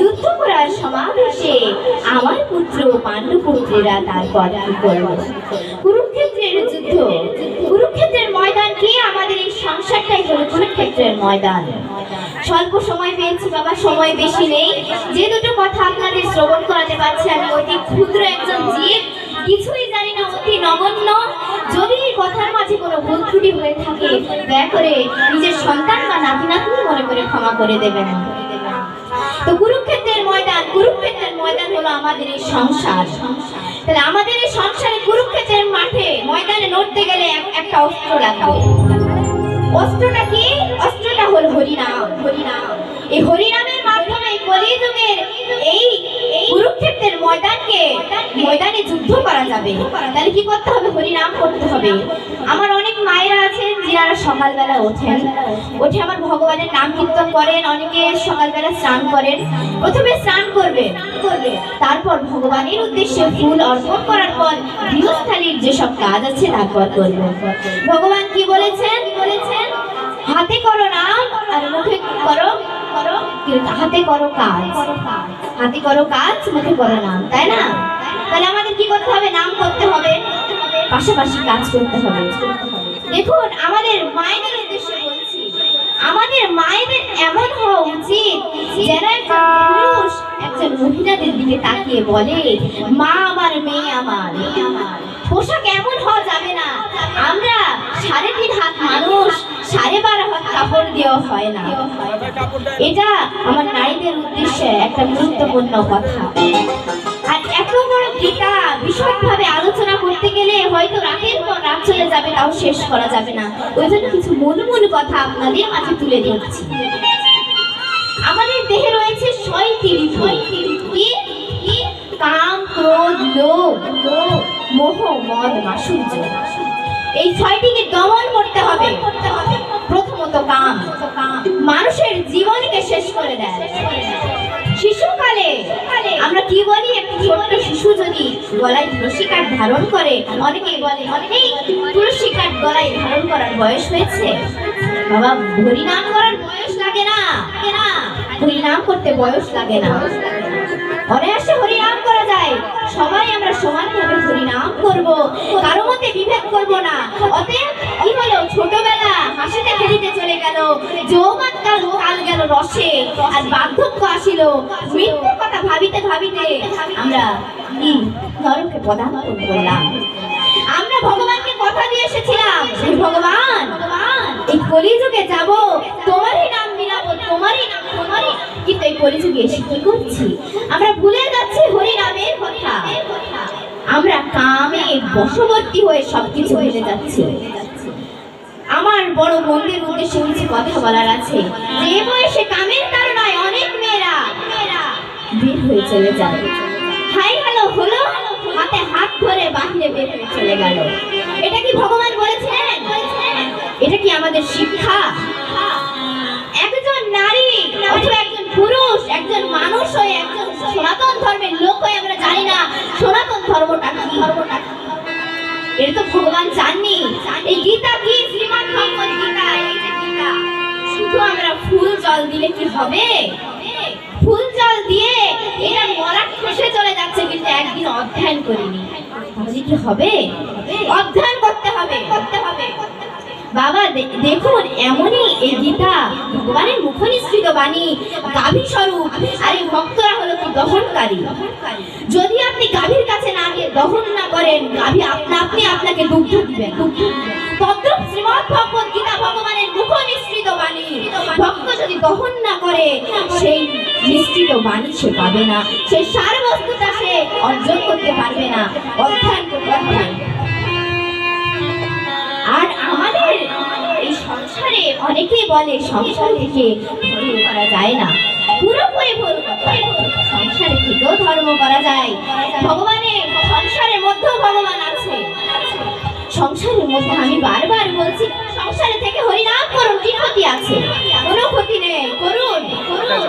যুদ্ধ করার আমার পুত্র পাণ্ডু পুত্রেরা তারপর কি করল কুরুক্ষেত্রের যুদ্ধ কুরুক্ষেত্রের ময়দান কি? আমাদের এই সংসারটাই হলো কুরুক্ষেত্রের ময়দান। স্বল্প সময় পেয়েছি বাবা, সময় বেশি নেই। যে দুটো কথা আপনাদের শ্রবণ করাতে পারছি, আমি অতি ক্ষুদ্র একজন জীব। কিছুই জানি না, অতি নগণ্য যদি এই কথার মাঝে কোনো ভুল ত্রুটি হয়ে থাকে, দয়া করে নিজের সন্তান বা নাতি নাতনি মনে করে ক্ষমা করে দেবেন। তো কুরুক্ষেত্রের ময়দান কুরুক্ষেত্রের ময়দান হলো আমাদের এই সংসার। তাহলে আমাদের এই সংসারে কুরুক্ষেত্রের মাঠে ময়দানে লড়তে গেলে একটা অস্ত্র লাগবে। অস্ত্রটা কি? অস্ত্রটা হলো হরিনাম হরিনাম। এই হরিনামের মাধ্যমে কলিযুগের এই কুরুক্ষেত্রের ময়দানকে ময়দানে যুদ্ধ করা যাবে। তাহলে কি করতে হবে? হরিনাম করতে হবে। আমার মায়েরা আছেন যারা সকালবেলা ওঠেন। উঠে আমার ভগবানের নাম কীর্তন করেন, অনেকে সকালবেলা স্নান করেন। প্রথমে স্নান করবেন করবে, তারপর ভগবানের উদ্দেশ্যে ফুল অর্পণ করার পর গৃহস্থালীর যেসব কাজ আছে তারপর করবেন ভগবান কি বলেছেন? বলেছেন, হাতে করো নাম আর মুখে করো করো হাতে করো কাজ। হাতে করো কাজ, মুখে করো নাম, তাই না? তাহলে আমাদের কি করতে হবে? নাম করতে হবে। পাশাপাশি কাজ করতে হবে। দেখুন, আমাদের মায়েদের উদ্দেশ্যে বলছি, আমাদের মায়েদের এমন হওয়া উচিত একজন মহিলাদের দিকে তাকিয়ে বলে, মা আমার, মেয়ে আমার। পোশাক এমন হওয়া যাবে না। আমরা সাড়ে তিন হাত মানুষ, সাড়ে বারো হাত কাপড় দেওয়া হয় না। এটা আমার নারীদের উদ্দেশ্যে একটা গুরুত্বপূর্ণ কথা। আর এত বড় গীতা গেলে হয়তো রাতের পর রাত চলে যাবে তাও শেষ করা যাবে না। ওই জন্য কিছু মূল মূল কথা আপনাদের মাঝে তুলে দিচ্ছি আমাদের দেহে রয়েছে কি? কি? কাম ক্রোধ লোভ, মোহ মদ মাসুর্য এই ছয়টিকে দমন করতে হবে। প্রথমত কাম। মানুষের জীবনকে শেষ করে দেয়। শিশুকালে আমরা কি বলি? ছোট্ট শিশু যদি গলায় তুলসী কাঠ ধারণ করে অনেকেই বলে, অনেকেই তুলসী কাঠ গলায় ধারণ করার বয়স হয়েছে। বাবা হরিনাম করার বয়স লাগে না লাগে না। হরিনাম করতে বয়স লাগে না। অনায়াসে হরিনাম করা যায়। সবাই আমরা সমানভাবে হরিনাম করব। কারও মতে বিভেদ করব না। অতএব কি হলো ছোটবেলা হাসিতে খেলিতে চলে গেল যৌবন কাল কাল গেল রসে আর বার্ধক্য আসিল। মৃত্যুর কথা ভাবিতে ভাবিতে আমরা কি নরকে পদার্পণ করলাম? আমরা ভগবানকে কথা দিয়ে এসেছিলাম। ভগবান, এই কলিযুগে যাব, তোমারই নাম মিলাবো, তোমারই নাম, তোমারই। কিন্তু এই কলিযুগে এসে কি করছি? আমরা ভুলে যাচ্ছি হরি নামের কথা। আমরা কামে বশবর্তী হয়ে সবকিছু ভেবে যাচ্ছি। আমার বড় বন্ধুর উদ্দেশ্যে কিছু কথা বলার আছে। যে বয়সে কামের কারণায় অনেক মেয়েরা বের হয়ে চলে যায়। হাই হ্যালো হলো, হাতে হাত ধরে বাহিরে বের হয়ে চলে গেল। এটা কি ভগবান বলেছেন? এটা কি আমাদের শিক্ষা ফুল জল দিলে কি হবে? ফুল জল দিয়ে এটা মরাট খসে চলে যাচ্ছে, কিন্তু একদিন অধ্যয়ন করিনি। তাহলে কি হবে? অধ্যয়ন করতে হবে। করতে হবে বাবা দেখুন, এমনই এই গীতা ভগবানের মুখ নিঃসৃত বাণী গাভী স্বরূপ। আর এই ভক্তরা হলো কি দহনকারী? যদি আপনি গাভীর কাছে না গিয়ে দহন না করেন, গাভী আপনা আপনি আপনাকে দুগ্ধ দিবেন। তদ্রুপ যদি দহন না করে, সেই নিশ্চিত বাণী সে পাবে না। সেই সার বস্তুটা সে অর্জন করতে পারবে না। অধ্যয়ন করতে হবে। আর আমাদের এই সংসারে অনেকেই বলে, সংসার থেকে ধর্ম করা যায় না। পুরোপুরি ভুল সংসারে থেকেও ধর্ম করা যায়। ভগবানের সংসারের মধ্যেও ভগবান আছে। সংসারের মধ্যে আমি বারবার বলছি, সংসারে থেকে হরিনাম করুন কি ক্ষতি আছে? কোনো ক্ষতি নেই, করুন করুন।